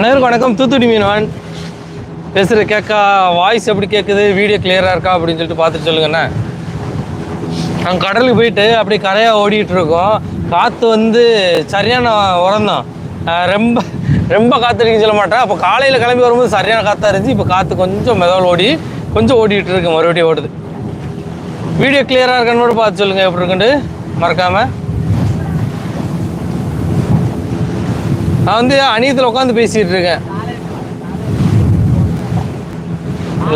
அனைவருக்கும் வணக்கம். தூத்துக்குடி மீனவன். பேசுகிற கேட்கா வாய்ஸ் எப்படி கேட்குது வீடியோ கிளியராக இருக்கா அப்படின்னு சொல்லிட்டு பார்த்துட்டு சொல்லுங்கண்ணே. நாங்கள் கடலுக்கு போயிட்டு அப்படி கரையாக ஓடிட்டு இருக்கோம். காற்று வந்து சரியான உரம்தான் ஆஹ் ரொம்ப ரொம்ப காற்றுடிக்க சொல்ல மாட்டேன். அப்போ காலையில் கிளம்பி வரும்போது சரியான காற்றாக இருந்துச்சு. இப்போ காற்று கொஞ்சம் மெதவல் ஓடி கொஞ்சம் ஓடிட்டு இருக்கு. மறுபடியும் ஓடுது. வீடியோ கிளியராக இருக்கான்னு கூட பார்த்து சொல்லுங்கள் எப்படி இருக்குன்ட்டு மறக்காமல் நான் வந்து அணியத்தில் உட்காந்து பேசிகிட்டு இருக்கேன்.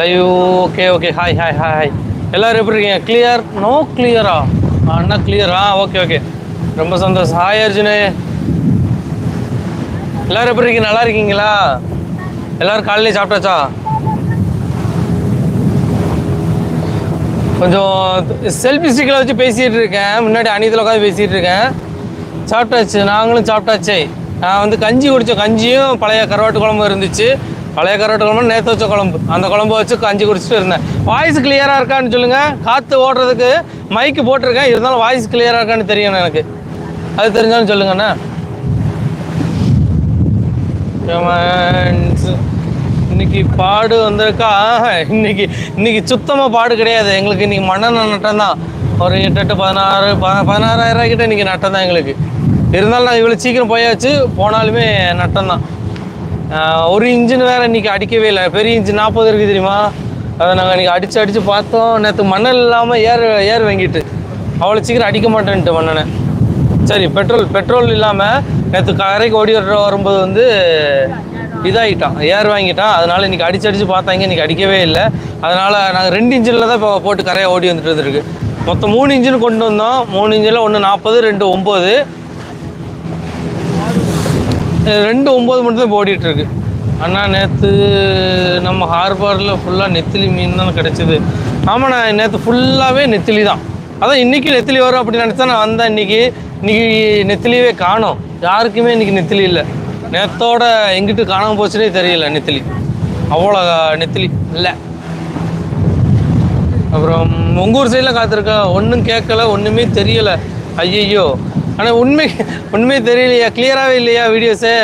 Live okay okay hi hi hi hi எப்படி இருக்கீங்க? கிளியர் நோ கிளியரா அண்ணா கிளியரா ஓகே ஓகே ரொம்ப சந்தோஷம். ஹாய் அர்ஜுனே. எல்லோரும் எப்படி இருக்கீங்க? நல்லா இருக்கீங்களா? எல்லோரும் காலையிலே சாப்பிட்டாச்சா? கொஞ்சம் செல்ஃபி ஸ்டிக்கில் வச்சு பேசிகிட்டு இருக்கேன். முன்னாடி அணியத்தில் உட்காந்து பேசிகிட்டு இருக்கேன். சாப்பிட்டாச்சு. நாங்களும் சாப்பிட்டாச்சே. நான் வந்து கஞ்சி குடித்தோம் கஞ்சியும் பழைய கருவாட்டு குழம்பு இருந்துச்சு. பழைய கருவாட்டு குழம்பு நேற்று வச்ச குழம்பு. அந்த குழம்பு வச்சு கஞ்சி குடிச்சிட்டு இருந்தேன். வாய்ஸ் கிளியராக இருக்கான்னு சொல்லுங்கள் காற்று ஓடுறதுக்கு மைக்கு போட்டிருக்கேன். இருந்தாலும் வாய்ஸ் கிளியராக இருக்கான்னு தெரியும் எனக்கு. அது தெரிஞ்சாலும் சொல்லுங்கண்ணா இன்னைக்கு பாடு வந்திருக்கா? இன்னைக்கு இன்னைக்கு சுத்தமாக பாடு கிடையாது. எங்களுக்கு இன்னைக்கு மண்ணெண்ணெய் நட்டம் தான். ஒரு எட்டு எட்டு பதினாறு ப- பதினாறாயிரம் ரூபாய் கிட்ட இன்னைக்கு நட்டம் தான் எங்களுக்கு. இருந்தாலும் நான் இவ்வளோ சீக்கிரம் போயாச்சு போனாலுமே நட்டம்தான் ஒரு இன்ஜின் வேறு இன்னைக்கு அடிக்கவே இல்லை. பெரிய இன்ஜின் நாற்பது இருக்குது தெரியுமா? அதை நாங்கள் இன்றைக்கி அடித்து அடித்து பார்த்தோம். நேற்று மணல் இல்லாமல் ஏர் ஏர் வாங்கிட்டு. அவ்வளோ சீக்கிரம் அடிக்க மாட்டேன்ட்டு மண்ணனை சரி பெட்ரோல் பெட்ரோல் இல்லாமல் நேற்று கரைக்கு ஓடி வர வரும்போது வந்து இதாகிட்டான் ஏர் வாங்கிட்டான். அதனால் இன்றைக்கி அடிச்சு அடித்து பார்த்தாங்க இன்னைக்கு அடிக்கவே இல்லை. அதனால் நாங்கள் ரெண்டு இன்ஜினில் தான் இப்போ போட்டு கரையை ஓடி வந்துட்டு இருந்திருக்கு. மொத்தம் மூணு இன்ஜின் கொண்டு வந்தோம். மூணு இன்ஜினில் ஒன்று நாற்பது ரெண்டு ஒம்பது ரெண்டு ஒம்பது மட்டும்தான் ஓடிட்டுருக்கு. அண்ணா நேற்று நம்ம ஹார்பரில் ஃபுல்லாக நெத்திலி மீன் தான் கிடச்சிது. ஆமாண்ணா நேற்று ஃபுல்லாகவே நெத்திலி தான். அதான் இன்றைக்கி நெத்திலி வரும் அப்படின்னு நினச்சா நான் வந்தேன் இன்றைக்கி இன்றைக்கி நெத்திலியவே காணோம். யாருக்குமே இன்னைக்கு நெத்திலி இல்லை. நேத்தோட எங்கிட்டு காணாமல் போச்சுனே தெரியல நெத்திலி. அவ்வளோ நெத்திலி இல்லை. அப்புறம் உங்கள் ஊர் சைடில் காத்திருக்கா? ஒன்றும் கேட்கல ஒன்றுமே தெரியலை. ஐயையோ. ஆனால் உண்மை உண்மை தெரியலையா? கிளியராகவே இல்லையா வீடியோஸே.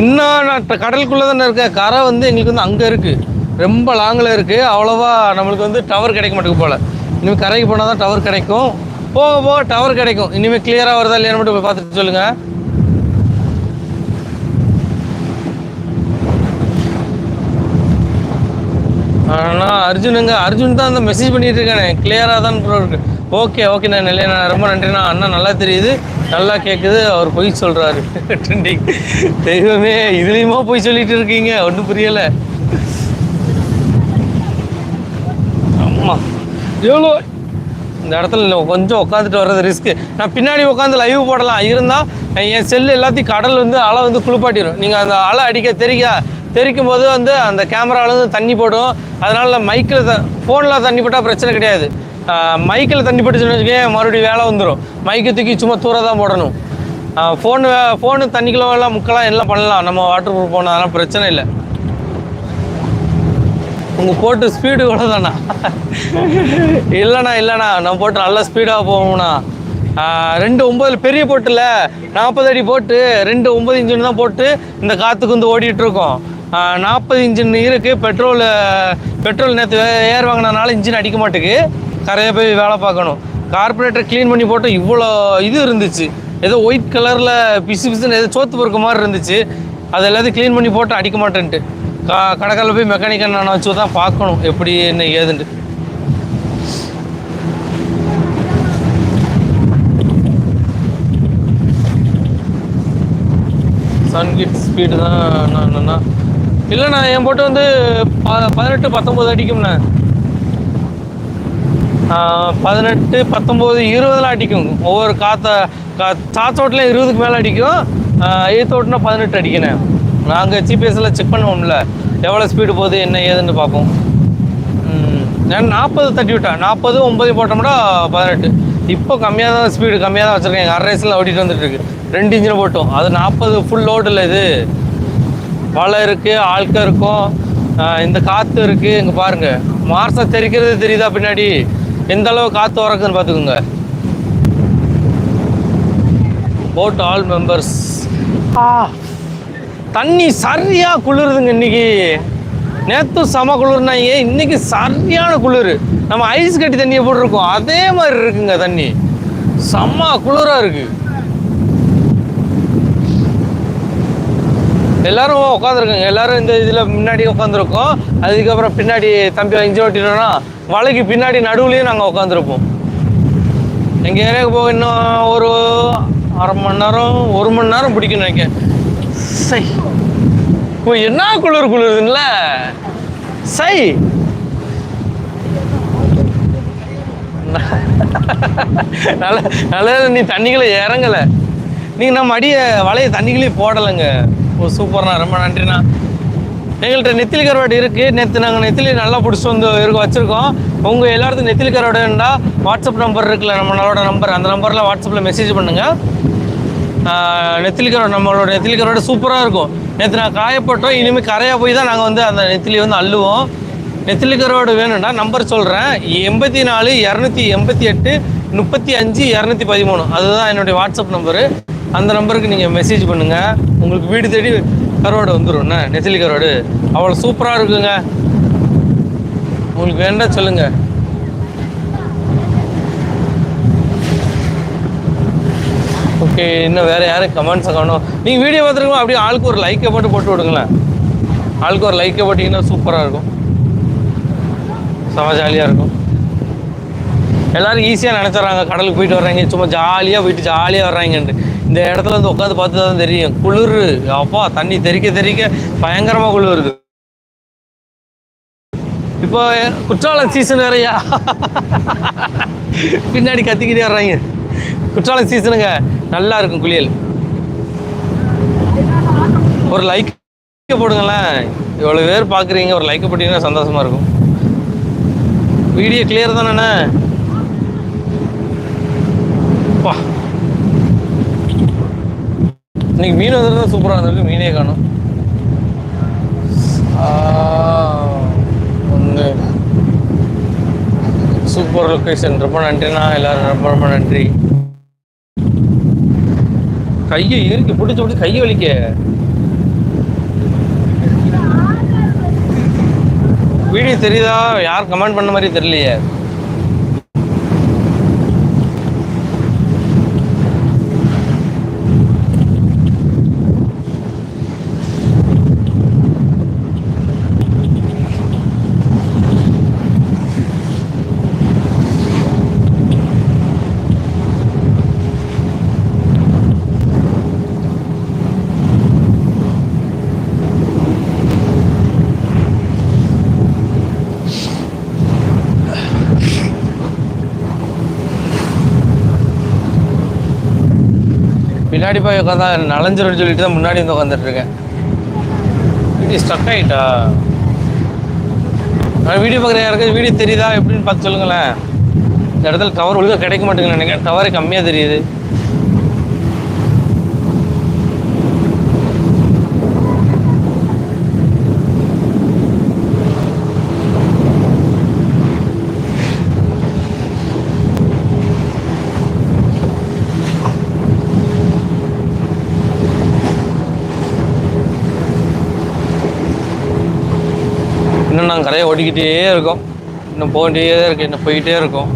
இன்னும் நான் கடலுக்குள்ள தானே இருக்கேன். கரை வந்து எங்களுக்கு வந்து அங்கே இருக்குது ரொம்ப லாங்கில் இருக்குது அவ்வளோவா நம்மளுக்கு வந்து டவர் கிடைக்க மாட்டேங்குது போல். இனிமேல் கரைக்கு போனால் தான் டவர் கிடைக்கும். போக போக டவர் கிடைக்கும். இனிமேல் கிளியராக வருதா இல்லையான்னு மட்டும் போய் பார்த்துட்டு சொல்லுங்கள் ஆனால் அர்ஜுனுங்க அர்ஜுன் தான் அந்த மெசேஜ் பண்ணிட்டு இருக்கானே கிளியராக தான் ப்ரோ இருக்கு. ஓகே ஓகே நான் ரொம்ப நன்றிண்ணா. அண்ணா நல்லா தெரியுது. நல்லா கேட்குது அவர் பொய் சொல்கிறாரு ட்ரெண்டிங் தெய்வமே இதுலேயுமா பொய் சொல்லிட்டு இருக்கீங்க ஒன்றும் புரியலை. ஆமாம் எவ்வளோ? இந்த இடத்துல இல்லை, கொஞ்சம் உட்காந்துட்டு வர்றது ரிஸ்க்கு நான் பின்னாடி உட்காந்து லைவ் போடலாம். இருந்தால் என் செல்லு எல்லாத்தையும் கடல் வந்து அலை வந்து குளிப்பாட்டிடும். நீங்கள் அந்த அலை அடிக்க தெரியா தெரிக்கும் போது வந்து அந்த கேமராவில் வந்து தண்ணி போடும். அதனால் மைக்கில் த ஃபோனில் தண்ணி போட்டால் பிரச்சனை கிடையாது. மைக்கில் தண்ணி போட்டுச்சுன்னு வச்சுக்கோங்க மறுபடியும் வேலை வந்துடும் மைக்கை தூக்கி சும்மா தூர தான் போடணும். ஃபோனு ஃபோனு தண்ணிக்குள்ள எல்லாம் எல்லாம் பண்ணலாம். நம்ம வாட்டர் ப்ரூஃப் போனால் அதெல்லாம் பிரச்சனை இல்லை. உங்கள் போட்டு ஸ்பீடு கூட தானா? இல்லைண்ணா இல்லைண்ணா. நான் போட்டு நல்லா ஸ்பீடாக போவோம்ண்ணா ரெண்டு ஒம்பதுல பெரிய போட்டில் நாற்பது அடி போட்டு ரெண்டு ஒம்பது இன்ஜின் தான் போட்டு இந்த காற்றுக்கு வந்து ஓடிட்டுருக்கோம் நாற்பது இன்ஜின் இருக்குது பெட்ரோல் பெட்ரோல் நேற்று ஏர் வாங்கினதுனால இன்ஜின் அடிக்க மாட்டேக்கு. கரையாக போய் வேலை பார்க்கணும். கார்பரேட்டர் க்ளீன் பண்ணி போட்டு இவ்வளோ இது இருந்துச்சு. ஏதோ ஒயிட் கலரில் பிசு பிசுன்னு ஏதோ சோத்து பொறுக்க மாதிரி இருந்துச்சு. அது எல்லாத்தையும் க்ளீன் பண்ணி போட்டு அடிக்க மாட்டேன்ட்டு. கா கடைக்கால போய் மெக்கானிக் நான் வச்சு தான் பார்க்கணும். எப்படி என்ன ஏதுன்ட்டு. சன்கிட் ஸ்பீடு தான் நான் இல்லைண்ணா என் போட்டு வந்து ப பதினெட்டு பத்தொம்போது அடிக்கும்ண்ணா. பதினெட்டு பத்தொம்போது இருபதுலாம் அடிக்கும். ஒவ்வொரு காற்ற கா சாத்தோட்டில் இருபதுக்கு மேலே அடிக்கும். எய்த்தோட்டினா பதினெட்டு அடிக்கணும் நாங்கள் ஜிபிஎஸ்சில் செக் பண்ணுவோம்ல எவ்வளோ ஸ்பீடு போகுது என்ன ஏதுன்னு பார்ப்போம். ம், நான் நாற்பது தட்டி விட்டேன் நாற்பது ஒம்பது போட்டோம்னா பதினெட்டு. இப்போ கம்மியாக தான் ஸ்பீடு கம்மியாக தான் வச்சுருக்கேன். எங்கள் அரை ரேஸில் ஓட்டிகிட்டு வந்துட்டுருக்கு ரெண்டு இன்ஜினை போட்டோம். அது நாற்பது ஃபுல் லோடு இல்லை இது. வலை இருக்குது ஆட்க இருக்கும். இந்த காற்று இருக்குது இங்கே பாருங்கள் மார்சம் தெரிக்கிறது தெரியுதா பின்னாடி? எந்த அளவு காற்று வரக்குன்னு பார்த்துக்கோங்க போட் ஆல் மெம்பர்ஸ் ஆ தண்ணி சரியாக குளிருதுங்க இன்னைக்கு. நேற்று செம குளிர்னாங்க இன்னைக்கு சரியான குளிர். நம்ம ஐஸ் கட்டி தண்ணியை போட்டிருக்கோம். அதே மாதிரி இருக்குங்க தண்ணி. செம்ம குளிராக இருக்குது எல்லாரும் உட்காந்துருக்கோங்க எல்லாரும் இந்த இதில் முன்னாடி உட்காந்துருக்கோம் அதுக்கப்புறம் பின்னாடி தம்பி இஞ்சி ஓட்டினோன்னா வலைக்கு பின்னாடி நடுவுலையும் நாங்கள் உட்காந்துருப்போம் எங்கள் ஏரியாவுக்கு போக இன்னும் ஒரு அரை மணி நேரம் ஒரு மணி நேரம் பிடிக்கும் நினைக்கிறேன். சை. ஓ என்ன குளிர் குளிருதுல்ல? சை. நல்ல நல்லது நீ தண்ணிகளை இறங்கலை. நீங்கள் நம்ம அடியை வலையை தண்ணிகளே போடலைங்க. ஓ சூப்பர்ண்ணா. ரொம்ப நன்றிண்ணா. எங்கள்கிட்ட நெத்திலி கருவாடு இருக்குது நேற்று நாங்கள் நெத்திலி நல்லா பிடிச்சி வந்து இருக்க வச்சுருக்கோம். உங்கள் எல்லாத்துக்கும் நெத்திலி கருவாடுன்னா வாட்ஸ்அப் நம்பர் இருக்குல்ல நம்மளோட நம்பர் அந்த நம்பரில் வாட்ஸ்அப்பில் மெசேஜ் பண்ணுங்கள் நெத்திலி கருவாடு நம்மளோட நெத்திலி கருவாடு சூப்பராக இருக்கும். நேற்று நான் காயப்பட்டோம். இனிமேல் கரையாக போய் தான் நாங்கள் வந்து அந்த நெத்திலி வந்து அள்ளுவோம். நெத்திலி கருவாடு வேணும்னா நம்பர் சொல்கிறேன் எண்பத்தி நாலு இரநூத்தி எண்பத்தி எட்டு முப்பத்தி அஞ்சு இரநூத்தி பதிமூணு. அதுதான் என்னுடைய வாட்ஸ்அப் நம்பரு அந்த நம்பருக்கு நீங்கள் மெசேஜ் பண்ணுங்கள் உங்களுக்கு வீடு தேடி கருவாடு வந்துடும் என்ன? கருவாடு. அவ்வளோ சூப்பராக இருக்குங்க. உங்களுக்கு வேண்டாம் சொல்லுங்கள் ஓகே இன்னும் வேறு யாரும் கமெண்ட்ஸை காணும். நீங்கள் வீடியோ பார்த்துருக்கோம் அப்படியே ஆளுக்கு ஒரு லைக்கை போட்டு போட்டு விடுங்களேன். ஆளுக்கு ஒரு லைக்கை போட்டிங்கன்னா சூப்பராக இருக்கும். செம ஜாலியாக இருக்கும். எல்லாரும் ஈஸியாக நினச்சிட்றாங்க. கடலுக்கு போயிட்டு வர்றாங்க. சும்மா ஜாலியாக போயிட்டு ஜாலியாக வர்றாங்கன்ட்டு. இந்த இடத்துல வந்து உட்காந்து பார்த்து தான் தெரியும். குளிர். அப்பா தண்ணி தெறிக்க தெறிக்க பயங்கரமாக குளிருது இப்போ குற்றாலம் சீசன் வேறயா? பின்னாடி கத்திக்கிட்டே வர்றாங்க. குற்றாலம் சீசனுங்க நல்லா இருக்கும் குளியல். ஒரு லைக் போடுங்களேன். இவ்வளோ பேர் பார்க்குறீங்க. ஒரு லைக் போட்டிங்கன்னா சந்தோஷமா இருக்கும். வீடியோ கிளியர் தானே இன்னைக்கு மீன் வந்துருந்தா சூப்பராக இருந்திருக்கு. மீனே காணும். ஒன்று சூப்பர் லொக்கேஷன் ரொம்ப நன்றிண்ணா. எல்லாரும் ரொம்ப ரொம்ப நன்றி. கையை இருக்கு பிடிச்சி பிடிச்சி கையை வலிக்க. வீடியோ தெரியுதா? யார் கமெண்ட் பண்ண மாதிரி தெரியலையே. பின்னாடி போய் உட்காந்தா நலஞ்சிரும்னு சொல்லிட்டு தான் முன்னாடி வந்து உட்காந்துட்டு இருக்கேன் ஸ்டக் ஆகிட்டா நான் வீடியோ பார்க்குற யாருக்காவது வீடியோ தெரியுதா? எப்படின்னு பார்த்து சொல்லுங்களேன். இந்த இடத்துல டவர் ஒழுங்காக கிடைக்க மாட்டேங்குது நினைக்கிறேன். டவரே கம்மியாக தெரியுது. இன்னும் நாங்கள் கரையை ஓடிக்கிட்டே இருக்கோம். இன்னும் போகிட்டே இருக்கு இன்னும் போயிட்டே இருக்கோம்.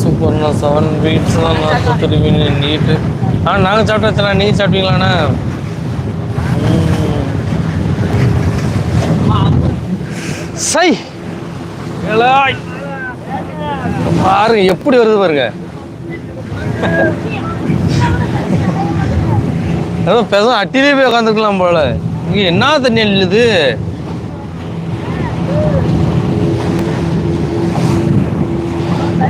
சூப்பர்ண்ணா செவன் பீட்ஸ்லாம் தான் மீன் நீட்டு. ஆ நாங்கள் சாப்பிட்டா நீ சாப்பிட்டீங்களாண்ணா சை. பாருங்க எப்படி வருது பாருங்க. ஏதோ பேசும் அட்டிலே போய் உட்காந்துருக்கலாம் போல. இங்க என்ன தண்ணி அள்ளுது?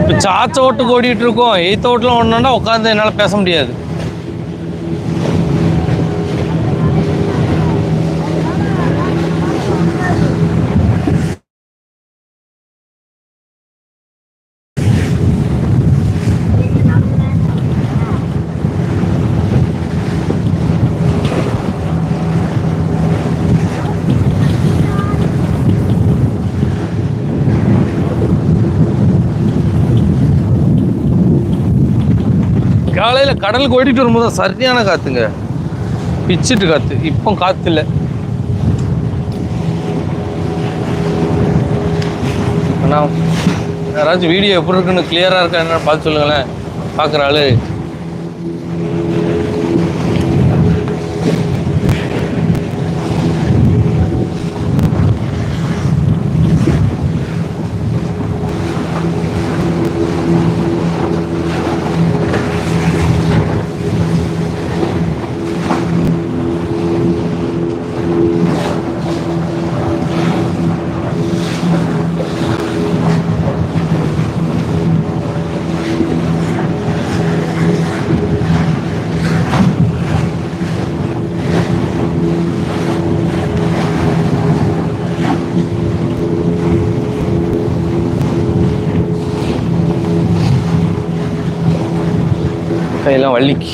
இப்போ சாச்ச ஓட்டுக்கு ஓடிட்டு இருக்கோம். எய்த்த ஓட்டுலாம் ஓடணும்னா உட்காந்து என்னால் பேச முடியாது. காலையில் கடலுக்கு ஓடிட்டு வரும்போது சரியான காற்றுங்க பிச்சிட்டு காற்று இப்போ காற்று இல்லை. அண்ணா யாராச்சும் வீடியோ எப்படி இருக்குன்னு கிளியராக இருக்கா என்ன பார்த்து சொல்லுங்களேன். பார்க்குற ஆள். கையெல்லாம் வள்ளிக்கு